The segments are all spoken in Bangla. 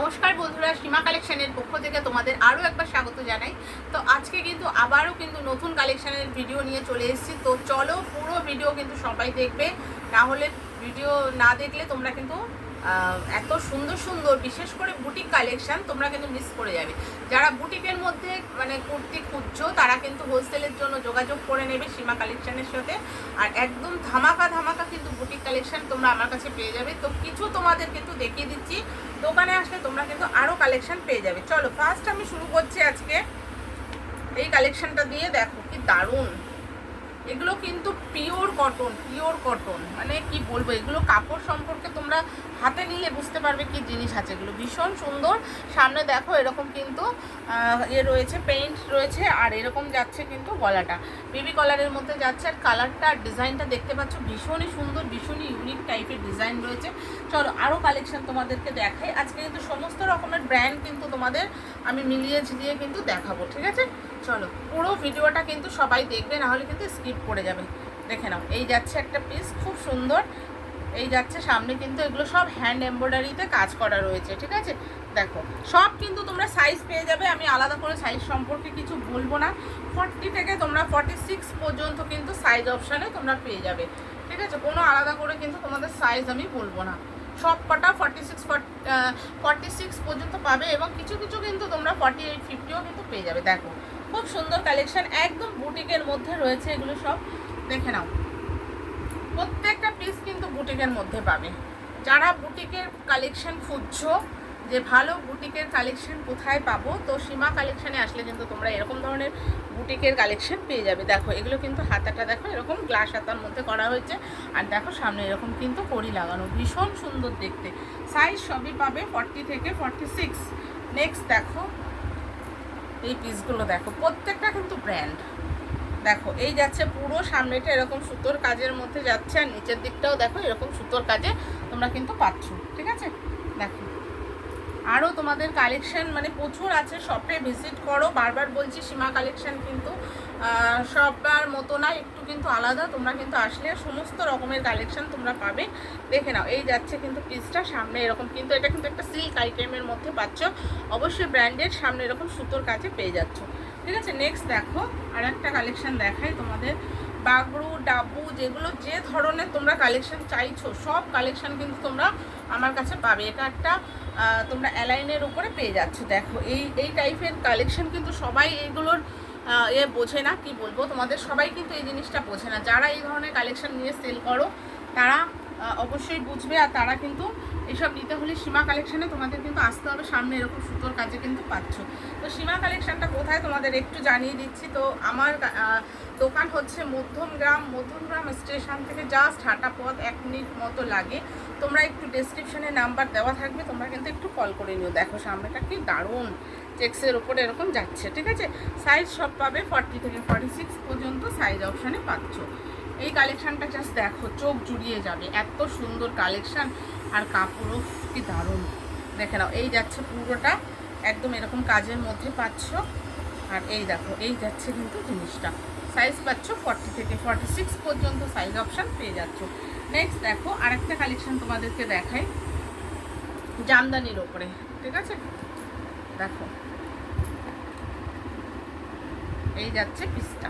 নমস্কার বন্ধুরা, সীমা কালেকশনের পক্ষ থেকে তোমাদের আরও একবার স্বাগত জানাই। তো আজকে কিন্তু আবারও কিন্তু নতুন কালেকশনের ভিডিও নিয়ে চলে এসেছি। তো চলো পুরো ভিডিও কিন্তু সবাই দেখবে। না হলে ভিডিও না দেখলে তোমরা কিন্তু এত সুন্দর সুন্দর, বিশেষ করে বুটিক কালেকশান তোমরা কিন্তু মিস করে যাবে। যারা বুটিকের মধ্যে মানে কুর্তি খুঁজছো, তারা কিন্তু হোলসেলের জন্য যোগাযোগ করে নেবে সীমা কালেকশানের সাথে। আর একদম ধামাকা ধামাকা কালেকশন তোমরা আমার কাছে পেয়ে যাবে। তো কিছু তোমাদের কিন্তু দেখিয়ে দিচ্ছি। দোকানে আসলে তোমরা কিন্তু আরও কালেকশন পেয়ে যাবে। চলো ফার্স্ট আমি শুরু করছি আজকে। এই কালেকশনটা দিয়ে দেখো কি দারুণ। এগুলো কিন্তু পিওর কটন পিওর কটন মানে কি বলব, এগুলো কাপড় সম্পর্কে তোমরা হাতে নিলে বুঝতে পারবে কি জিনিস আছে। এগুলো ভীষণ সুন্দর। সামনে দেখো এরকম কিন্তু এ রয়েছে পেইন্ট রয়েছে, আর এরকম যাচ্ছে কিন্তু গলাটা। বেবি কলারের মধ্যে যাচ্ছে, আর কালারটা আর ডিজাইনটা দেখতে পাচ্ছ, ভীষণই সুন্দর, ভীষণই ইউনিক টাইপের ডিজাইন রয়েছে। চলো আরও কালেকশন তোমাদেরকে দেখাই। আজকে কিন্তু সমস্ত রকমের ব্র্যান্ড কিন্তু তোমাদের আমি মিলিয়ে ঝিলিয়ে কিন্তু দেখাবো, ঠিক আছে? চলো, পুরো ভিডিওটা কিন্তু সবাই দেখবে, না হলে কিন্তু স্কিপ করে যাবে। দেখে নাও, এই যাচ্ছে একটা পিস খুব সুন্দর। এই যাচ্ছে, সামনে কিন্তু এগুলো সব হ্যান্ড এমব্রয়ডারিতে কাজ করা রয়েছে, ঠিক আছে? দেখো, সব কিন্তু তোমরা সাইজ পেয়ে যাবে, আমি আলাদা করে সাইজ সম্পর্কে কিছু বলব না। ফর্টি থেকে তোমরা ফর্টি সিক্স পর্যন্ত কিন্তু সাইজ অপশানে তোমরা পেয়ে যাবে, ঠিক আছে? কোনো আলাদা করে কিন্তু তোমাদের সাইজ আমি বলব না। সব কটা ফর্টি সিক্স ফর্টি সিক্স পর্যন্ত পাবে এবং কিছু কিছু কিন্তু তোমরা ফর্টি এইট ফিফটিও কিন্তু পেয়ে যাবে। দেখো খুব সুন্দর কালেকশন একদম বুটিকের মধ্যে রয়েছে এগুলো সব। দেখে নাও। প্রত্যেকটা পিস কিন্তু বুটিকের মধ্যে পাবে। যারা বুটিকের কালেকশন খুঁজছো, যে ভালো বুটিকের কালেকশন কোথায় পাবো, তো সীমা কালেকশানে আসলে কিন্তু তোমরা এরকম ধরনের বুটিকের কালেকশন পেয়ে যাবে। দেখো, এগুলো কিন্তু হাতাটা দেখো, এরকম গ্লাস হাতার মধ্যে করা হয়েছে। আর দেখো, সামনে এরকম কিন্তু কড়ি লাগানো। ভীষণ সুন্দর দেখতে। সাইজ সবই পাবে ফর্টি থেকে ফর্টি সিক্স নেক্সট দেখো এই পিসগুলো দেখো, প্রত্যেকটা কিন্তু ব্র্যান্ড দেখো, এই যাচ্ছে পুরো, সামনেটা এরকম সুতোর কাজের মধ্যে যাচ্ছে, আর নিচের দিকটাও দেখো এরকম সুতোর কাজে তোমরা কিন্তু পাচ্ছ, ঠিক আছে? দেখো। আরও তোমাদের কালেকশান মানে প্রচুর আছে শপে ভিজিট করো। বারবার বলছি, সীমা কালেকশান কিন্তু সবার মতো না, একটু কিন্তু আলাদা। তোমরা কিন্তু আসলে সমস্ত রকমের কালেকশান তোমরা পাবে। দেখে নাও, এই যাচ্ছে কিন্তু পিসটা সামনে এরকম কিন্তু, এটা কিন্তু একটা সিল্ক আইটেমের মধ্যে পাচ্ছ। অবশ্যই ব্র্যান্ডের সামনে এরকম সুতোর কাছে পেয়ে যাচ্ছ। ঠিক আছে নেক্সট দেখো আর একটা কালেকশন দেখাই তোমাদের। বাগরু, ডাবু, যেগুলো যে ধরনের তোমরা কালেকশন চাইছো, সব কালেকশন কিন্তু তোমরা আমার কাছে পাবে। এটা একটা তোমরা অ্যালাইনের উপরে পেয়ে যাচ্ছ। দেখো, এই এই টাইপের কালেকশন কিন্তু সবাই এইগুলোর এ বোঝে না, কি বলব? তোমাদের সবাই কিন্তু এই জিনিসটা বোঝে না। যারা এই ধরনের কালেকশন নিয়ে সেল করো, তারা অবশ্যই বুঝবে আর তারা কিন্তু এসব নিতে হলে সীমা কালেকশনে তোমাদের কিন্তু আসতে হবে। সামনে এরকম সুতোর কাজে কিন্তু পাচ্ছ। তো সীমা কালেকশনটা কোথায় তোমাদের একটু জানিয়ে দিচ্ছি। তো আমার দোকান হচ্ছে মধ্যমগ্রাম। মধ্যমগ্রাম স্টেশন থেকে জাস্ট হাঁটা পথ এক মিনিট মতো লাগে। তোমরা একটু ডেসক্রিপশনে নাম্বার দেওয়া থাকবে। তোমরা কিন্তু একটু কল করে নিও। দেখো সামনেটা কি দারুণ। চেক্সের ওপরে এরকম যাচ্ছে, ঠিক আছে? সাইজ সব পাবে ফর্টি থেকে ফর্টি সিক্স পর্যন্ত সাইজ অপশানে পাচ্ছ। এই কালেকশানটা জাস্ট দেখো, চোখ জুড়িয়ে যাবে। এত সুন্দর কালেকশান আর কাপড়ও কি দারুণ। দেখে নাও, এই যাচ্ছে পুরোটা, একদম এরকম কাজের মধ্যে পাচ্ছ। আর এই দেখো, এই যাচ্ছে কিন্তু জিনিসটা। সাইজ পাচ্ছ ফর্টি থেকে ফর্টি সিক্স পর্যন্ত সাইজ অপশান পেয়ে যাচ্ছ। নেক্সট দেখো, আরেকটা কালেকশন তোমাদেরকে দেখাই। জামদানির ওপরে, ঠিক আছে? দেখো। এই যাচ্ছে পিসটা।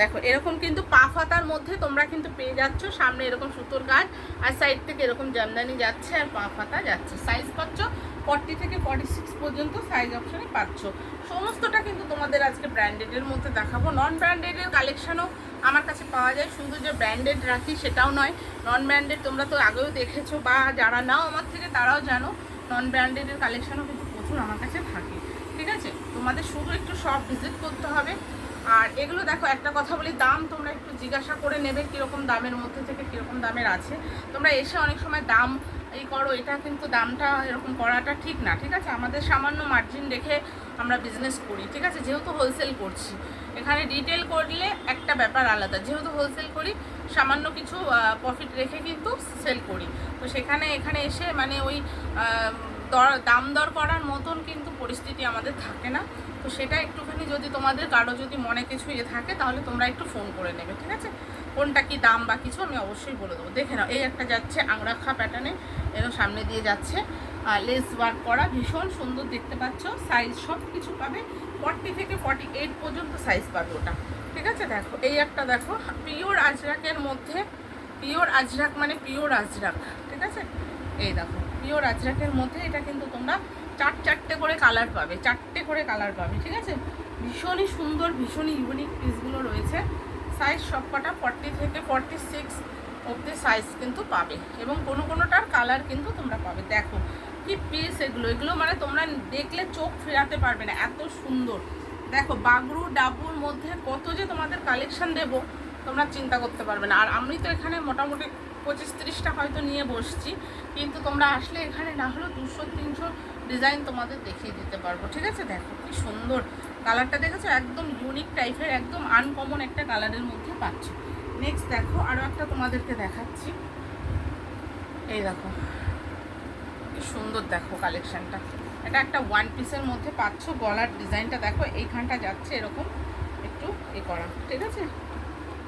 দেখো, এরকম কিন্তু পা ফাতার মধ্যে তোমরা কিন্তু পেয়ে যাচ্ছ। সামনে এরকম সুতোর কাজ আর সাইড থেকে এরকম জামদানি যাচ্ছে আর পা ফাতা যাচ্ছে। সাইজ পাচ্ছ ফর্টি থেকে ফর্টি সিক্স পর্যন্ত সাইজ অপশানে পাচ্ছ। সমস্তটা কিন্তু তোমাদের আজকে ব্র্যান্ডেডের মধ্যে দেখাবো। নন ব্র্যান্ডেডের কালেকশানও আমার কাছে পাওয়া যায়। শুধু যে ব্র্যান্ডেড রাখি সেটাও নয়। নন ব্র্যান্ডেড তোমরা তো আগেও দেখেছ বা যারা নাও আমার থেকে তারাও জানো নন ব্র্যান্ডেডের কালেকশানও কিন্তু প্রচুর আমার কাছে থাকে। ঠিক আছে? তোমাদের শুধু একটু সব ভিজিট করতে হবে। আর এগুলো দেখো, একটা কথা বলি, দাম তোমরা একটু জিজ্ঞাসা করে নেবে কীরকম দামের মধ্যে থেকে কীরকম দামের আছে। তোমরা এসে অনেক সময় দাম এই করো, এটা কিন্তু দামটা এরকম করাটা ঠিক না, ঠিক আছে? আমাদের সামান্য মার্জিন রেখে আমরা বিজনেস করি, ঠিক আছে? যেহেতু হোলসেল করছি। এখানে রিটেল করলে একটা ব্যাপার আলাদা, যেহেতু হোলসেল করি, সামান্য কিছু প্রফিট রেখে কিন্তু সেল করি। তো সেখানে, এখানে এসে মানে ওই দর, দাম দর করার মতন কিন্তু পরিস্থিতি আমাদের থাকে না। তো সেটা একটুখানি যদি তোমাদের, কারও যদি মনে কিছু ইয়ে থাকে, তাহলে তোমরা একটু ফোন করে নেবে, ঠিক আছে? কোনটা কি দাম বা কিছু আমি অবশ্যই বলে দেবো। দেখে নাও, এই একটা যাচ্ছে আংরাখা প্যাটার্নে এরকম সামনে দিয়ে যাচ্ছে। লেস ওয়ার্ক করা, ভীষণ সুন্দর দেখতে পাচ্ছ সাইজ সব কিছু পাবে ফর্টি থেকে ফর্টি এইট পর্যন্ত সাইজ পাবে ওটা, ঠিক আছে? দেখো, এই একটা দেখো পিওর আজরাকের মধ্যে পিওর আজরাক মানে পিওর আজরাক ঠিক আছে? এই দেখো পিওর আজরাকের মধ্যে এটা কিন্তু তোমরা চার, চারটে করে কালার পাবে, চারটে করে কালার পাবে, ঠিক আছে? ভীষণই সুন্দর, ভীষণই ইউনিক পিসগুলো রয়েছে। সাইজ সবকটা ফর্টি থেকে ফর্টি সিক্স অব্দি সাইজ কিন্তু পাবে এবং কোনো কোনোটার কালার কিন্তু তোমরা পাবে। দেখো, কি পিস এগুলো? এগুলো মানে তোমরা দেখলে চোখ ফেরাতে পারবে না, এত সুন্দর। দেখো, বাগরু, ডাবুর মধ্যে কত যে তোমাদের কালেকশন দেব, তোমরা চিন্তা করতে পারবে না। আর আমি তো এখানে মোটামুটি পঁচিশ তিরিশটা হয়তো নিয়ে বসছি, কিন্তু তোমরা আসলে এখানে না হলেও দুশো, তিনশো ডিজাইন তোমাদের দেখিয়ে দিতে পারব, ঠিক আছে? দেখো কি সুন্দর কালারটা দেখেছ? একদম ইউনিক টাইপের একদম আনকমন একটা কালারের মধ্যে পাচ্ছ। নেক্সট দেখো আরও একটা তোমাদেরকে দেখাচ্ছি। এই দেখো, কি সুন্দর দেখো কালেকশানটা এটা একটা ওয়ান পিসের মধ্যে পাচ্ছ গলার ডিজাইনটা। দেখো, এইখানটা যাচ্ছে এরকম একটু এ করা, ঠিক আছে?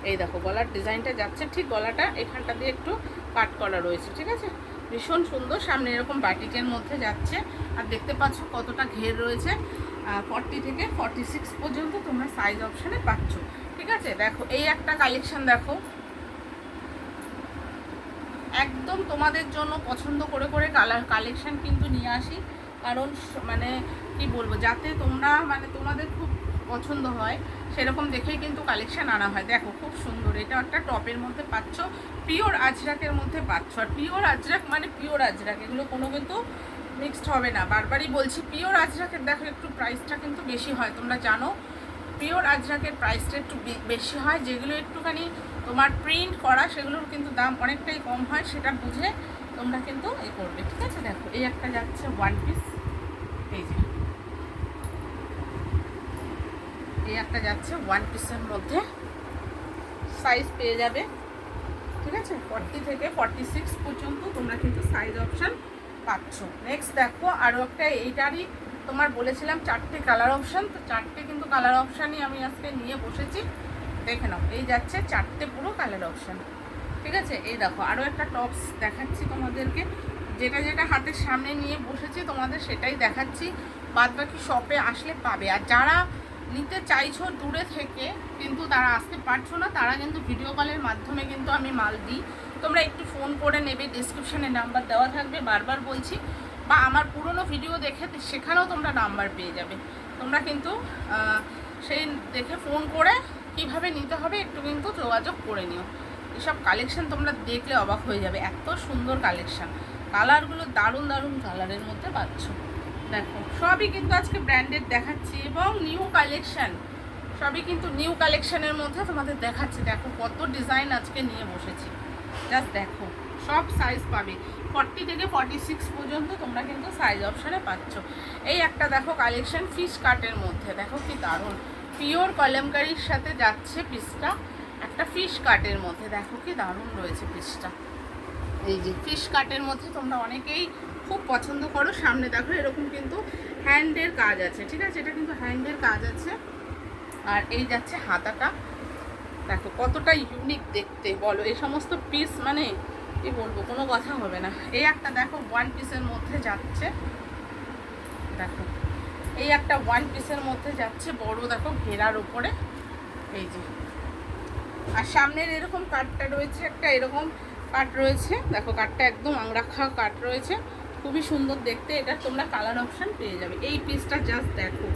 এই দেখো, গলার ডিজাইনটা যাচ্ছে, ঠিক গলাটা এখানটা দিয়ে একটু কাট করা রয়েছে, ঠিক আছে? ভীষণ সুন্দর। সামনে এরকম বাটিকের মধ্যে যাচ্ছে। আর দেখতে পাচ্ছ কতটা ঘের রয়েছে। ফর্টি থেকে ফর্টি সিক্স পর্যন্ত তোমরা সাইজ অপশানে পাচ্ছ। ঠিক আছে? দেখো, এই একটা কালেকশন দেখো। একদম তোমাদের জন্য পছন্দ করে করে কালার কালেকশন কিন্তু নিয়ে আসি। কারণ মানে কি বলব? যাতে তোমরা মানে তোমাদের খুব পছন্দ হয়। সেরকম দেখেই কিন্তু কালেকশান আনা হয়। দেখো, খুব সুন্দর। এটা একটা টপের মধ্যে পাচ্ছ পিওর আজরাকের মধ্যে পাচ্ছ। আর পিওর আজরাক মানে পিওর আজরাক, এগুলো কোনো কিন্তু মিক্সড হবে না। বারবারই বলছি পিওর আজরাকের, দেখো, একটু প্রাইসটা কিন্তু বেশি হয়। তোমরা জানো পিওর আজরাকের প্রাইসটা একটু বেশি হয়। যেগুলো একটুখানি তোমার প্রিন্ট করা, সেগুলোর কিন্তু দাম অনেকটাই কম হয়, সেটা বুঝে তোমরা কিন্তু এ করবে। ঠিক আছে? দেখো, এই একটা যাচ্ছে ওয়ান পিস এই যে। এই একটা যাচ্ছে ওয়ান পিসের মধ্যে। সাইজ পেয়ে যাবে। ঠিক আছে? ফর্টি থেকে ফর্টি সিক্স পর্যন্ত তোমরা কিন্তু সাইজ অপশান পাচ্ছ। নেক্সট দেখো আরও একটা, এইটারই তোমার বলেছিলাম চারটে কালার অপশান তো চারটে কিন্তু কালার অপশানই আমি আজকে নিয়ে বসেছি। দেখে নাও, এই যাচ্ছে চারটে পুরো কালার অপশান ঠিক আছে? এই দেখো আরও একটা টপস দেখাচ্ছি তোমাদেরকে। যেটা যেটা হাতের সামনে নিয়ে বসেছি তোমাদের সেটাই দেখাচ্ছি। বাদ বাকি শপে আসলে পাবে। আর যারা নিতে চাইছো দূরে থেকে, কিন্তু তারা আসতে পারছ না, তারা কিন্তু ভিডিও কলের মাধ্যমে কিন্তু আমি মাল দিই। তোমরা একটু ফোন করে নেবে ডিসক্রিপশানে নাম্বার দেওয়া থাকবে, বারবার বলছি। বা আমার পুরনো ভিডিও দেখে সেখানেও তোমরা নাম্বার পেয়ে যাবে। তোমরা কিন্তু সেই দেখে ফোন করে কীভাবে নিতে হবে একটু কিন্তু যোগাযোগ করে নিও। এসব কালেকশান তোমরা দেখলে অবাক হয়ে যাবে। এত সুন্দর কালেকশান কালারগুলো দারুণ দারুণ কালারের মধ্যে পাচ্ছ। দেখো, সবই কিন্তু আজকে ব্র্যান্ডেড দেখাচ্ছি এবং নিউ কালেকশন সবই কিন্তু নিউ কালেকশনের মধ্যে তোমাদের দেখাচ্ছি। দেখো, কত ডিজাইন আজকে নিয়ে বসেছি। জাস্ট দেখো, সব সাইজ পাবে। ফর্টি থেকে ফর্টি সিক্স পর্যন্ত তোমরা কিন্তু সাইজ অপশানে পাচ্ছ। এই একটা দেখো কালেকশন ফিশ কাটের মধ্যে। দেখো কি দারুণ। পিওর কলমকারির সাথে যাচ্ছে পিসটা। একটা ফিশ কাটের মধ্যে। দেখো কি দারুণ রয়েছে পিসটা। এই যে ফিশ কাটের মধ্যে তোমরা অনেকেই খুব পছন্দ করো, সামনে দেখো, এরকম কিন্তু হ্যান্ডের কাজ আছে, ঠিক আছে? এটা কিন্তু হ্যান্ডের কাজ আছে। আর এই যাচ্ছে হাতাটা। দেখো, কতটা ইউনিক দেখতে, বলো। এই সমস্ত পিস মানে কি বলব, কোনো কথা হবে না। এই একটা দেখো ওয়ান পিসের মধ্যে যাচ্ছে। দেখো, এই একটা ওয়ান পিসের মধ্যে যাচ্ছে, বড় দেখো, ঘেরার ওপরে এই যে। আর সামনের এরকম কাঠটা রয়েছে, একটা এরকম কাঠ রয়েছে। দেখো কাঠটা একদম আংরাখা কাঠ রয়েছে। খুবই সুন্দর দেখতে। এটা তোমরা কালার অপশান পেয়ে যাবে। এই পিসটা জাস্ট দেখো।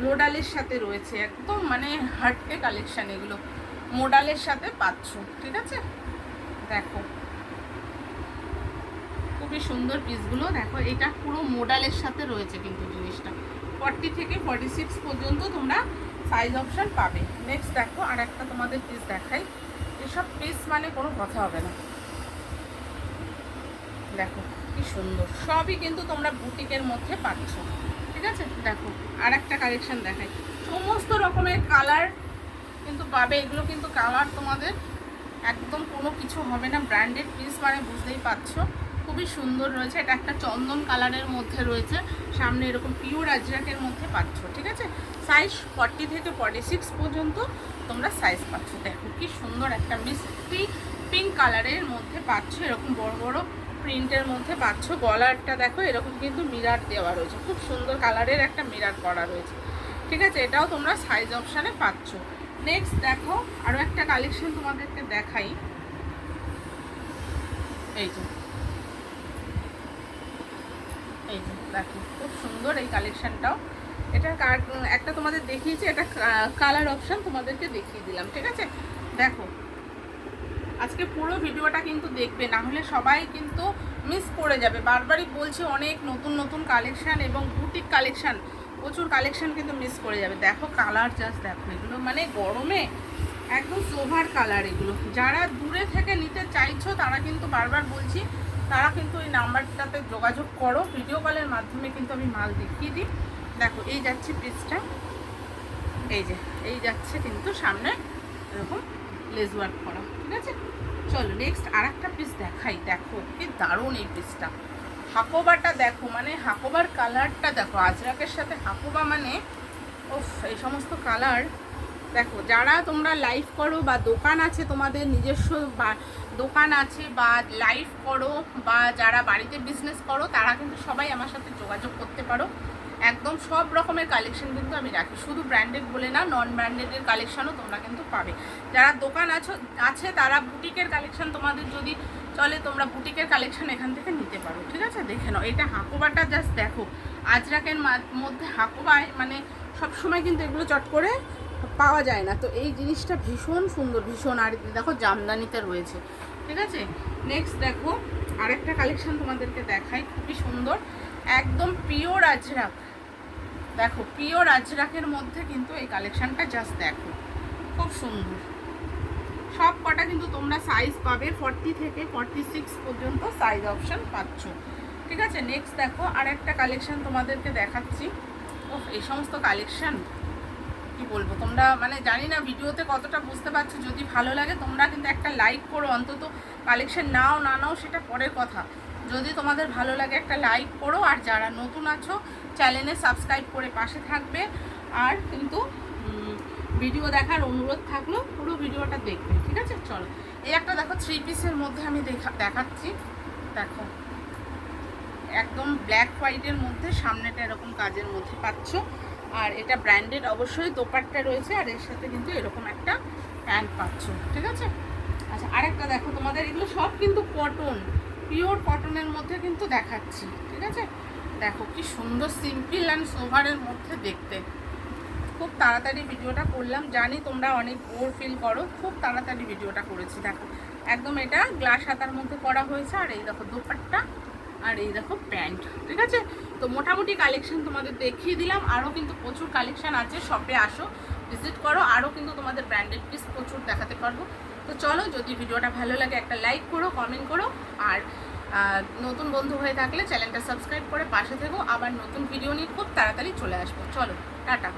মোডালের সাথে রয়েছে একদম মানে হার্টকে কালেকশান এগুলো। মোডালের সাথে পাচ্ছ, ঠিক আছে? দেখো। খুবই সুন্দর পিসগুলো দেখো, এটা পুরো মোডালের সাথে রয়েছে কিন্তু জিনিসটা। ফর্টি থেকে ফর্টি সিক্স পর্যন্ত তোমরা সাইজ অপশান পাবে। নেক্সট দেখো আর একটা তোমাদের পিস দেখাই। এসব পিস মানে কোনো কথা হবে না। দেখো। কি সুন্দর। সবই কিন্তু তোমরা বুটিকের মধ্যে পাচ্ছ। ঠিক আছে? দেখো আর একটা কালেকশন দেখাই। সমস্ত রকমের কালার কিন্তু পাবে। এগুলো কিন্তু কালার তোমাদের একদম কোনো কিছু হবে না। ব্র্যান্ডেড পিস মানে বুঝতেই পারছ। খুবই সুন্দর রয়েছে। এটা একটা চন্দন কালারের মধ্যে রয়েছে। সামনে এরকম পিওর আজরাকের মধ্যে পাচ্ছ। ঠিক আছে? সাইজ ফর্টি থেকে ফর্টি সিক্স পর্যন্ত তোমরা সাইজ পাচ্ছ। দেখো কি সুন্দর একটা মিষ্টি পিঙ্ক কালারের মধ্যে পাচ্ছ। এরকম বড় বড় প্রিন্টের মধ্যে পাচ্ছ। গলারটা দেখো, এরকম কিন্তু মিরার দেওয়া রয়েছে। খুব সুন্দর কালারের একটা মিরার করা রয়েছে। ঠিক আছে? এটাও তোমরা সাইজ অপশানে পাচ্ছ। নেক্সট দেখো আরও একটা কালেকশন তোমাদেরকে দেখাই। এই যে। এই যে, দেখো, খুব সুন্দর এই কালেকশানটাও এটা একটা তোমাদের দেখিয়েছি, এটা কালার অপশান তোমাদেরকে দেখিয়ে দিলাম। ঠিক আছে? দেখো আজকে পুরো ভিডিওটা কিন্তু দেখবে, না হলে সবাই কিন্তু মিস করে যাবে। বারবারই বলছি, অনেক নতুন নতুন কালেকশান এবং বুটিক কালেকশান প্রচুর কালেকশান কিন্তু মিস করে যাবে। দেখো কালার জাস্ট দেখো, এগুলো মানে গরমে একদম সোভার কালার এগুলো। যারা দূরে থেকে নিতে চাইছো, তারা কিন্তু বারবার বলছি, তারা কিন্তু এই নাম্বারটাতে যোগাযোগ করো। ভিডিও কলের মাধ্যমে কিন্তু আমি মাল দেখিয়ে দিই। দেখো, এই যাচ্ছে পিসটা এই যে, এই যাচ্ছে কিন্তু সামনে, এরকম। লেজ ওয়ার্ক করা ঠিক আছে? চলো নেক্সট আর একটা পিস দেখাই। দেখো, কি দারুণ এই পিসটা হাকোবাটা দেখো মানে হাকোবার কালারটা দেখো, আজরাকের সাথে হাকোবা মানে ওফ এই সমস্ত কালার দেখো, যারা তোমরা লাইভ করো বা দোকান আছে, তোমাদের নিজস্ব বা, দোকান আছে বা লাইভ করো বা যারা বাড়িতে বিজনেস করো, তারা কিন্তু সবাই আমার সাথে যোগাযোগ করতে পারো একদম সব রকমের কালেকশন কিন্তু আমি রাখি। শুধু ব্র্যান্ডেড বলে না নন ব্র্যান্ডেডের কালেকশনও তোমরা কিন্তু পাবে। যারা দোকান আছো, আছে, তারা বুটিকের কালেকশন তোমাদের যদি চলে, তোমরা বুটিকের কালেকশন এখান থেকে নিতে পারো। ঠিক আছে? দেখে নাও। এটা হাকোবাটা জাস্ট দেখো। আজরাকের মধ্যে হাকোবায় মানে সবসময় কিন্তু এগুলো চট করে পাওয়া যায় না। তো এই জিনিসটা ভীষণ সুন্দর, ভীষণ। আর দেখো, জামদানিতে রয়েছে। ঠিক আছে? নেক্সট দেখো, আরেকটা কালেকশন তোমাদেরকে দেখাই। খুবই সুন্দর। একদম পিওর আজরাক দেখো প্রিয় রাজরাখের মধ্যে কিন্তু এই কালেকশনটা জাস্ট দেখো। খুব সুন্দর। সব কটা কিন্তু তোমরা সাইজ পাবে ফর্টি থেকে ফর্টি সিক্স পর্যন্ত সাইজ অপশান পাচ্ছ। ঠিক আছে? নেক্সট দেখো আর একটা কালেকশন তোমাদেরকে দেখাচ্ছি। ও এই সমস্ত কালেকশান কি বলব? তোমরা মানে জানি না, ভিডিওতে কতটা বুঝতে পারছ, যদি ভালো লাগে, তোমরা কিন্তু একটা লাইক করো। অন্তত কালেকশান নাও, না নাও, সেটা পরের কথা। যদি তোমাদের ভালো লাগে, একটা লাইক করো। আর যারা নতুন আছো চ্যানেলে সাবস্ক্রাইব করে পাশে থাকবে। আর কিন্তু ভিডিও দেখার অনুরোধ থাকল, পুরো ভিডিওটা দেখবে, ঠিক আছে? চলো। এই একটা দেখো থ্রি পিসের মধ্যে আমি দেখা, দেখাচ্ছি। দেখো, একদম ব্ল্যাক হোয়াইটের মধ্যে, সামনেটা এরকম কাজের মধ্যে পাচ্ছ। আর এটা ব্র্যান্ডেড অবশ্যই, দোপাট্টা রয়েছে, আর এর সাথে কিন্তু এরকম একটা প্যান্ট পাচ্ছ, ঠিক আছে? আচ্ছা আরেকটা দেখো, তোমাদের এগুলো সব কিন্তু কটন পিওর কটনের মধ্যে কিন্তু দেখাচ্ছি, ঠিক আছে? দেখো, কি সুন্দর সিম্পল অ্যান্ড সোভারের মধ্যে দেখতে। খুব তাড়াতাড়ি ভিডিওটা করলাম। জানি তোমরা অনেক বোর ফিল করো। খুব তাড়াতাড়ি ভিডিওটা করেছি, দেখো। একদম এটা গ্লাস হাতার মধ্যে করা হয়েছে, আর এই দেখো দোপাট্টা, আর এই দেখো প্যান্ট, ঠিক আছে? তো মোটামুটি কালেকশন তোমাদের দেখিয়ে দিলাম। আরও কিন্তু প্রচুর কালেকশন আছে শপে আসো ভিজিট করো। আরও কিন্তু তোমাদের ব্র্যান্ডেড পিস প্রচুর দেখাতে পারব। তো চলো, যদি ভিডিওটা ভালো লাগে, একটা লাইক করো কমেন্ট করো। আর আহ, নতুন বন্ধু হয়ে থাকলে চ্যানেলটা সাবস্ক্রাইব করে পাশে থেকো। আবার নতুন ভিডিও নিয়ে খুব তাড়াতাড়ি চলে আসব। চলো টাটা।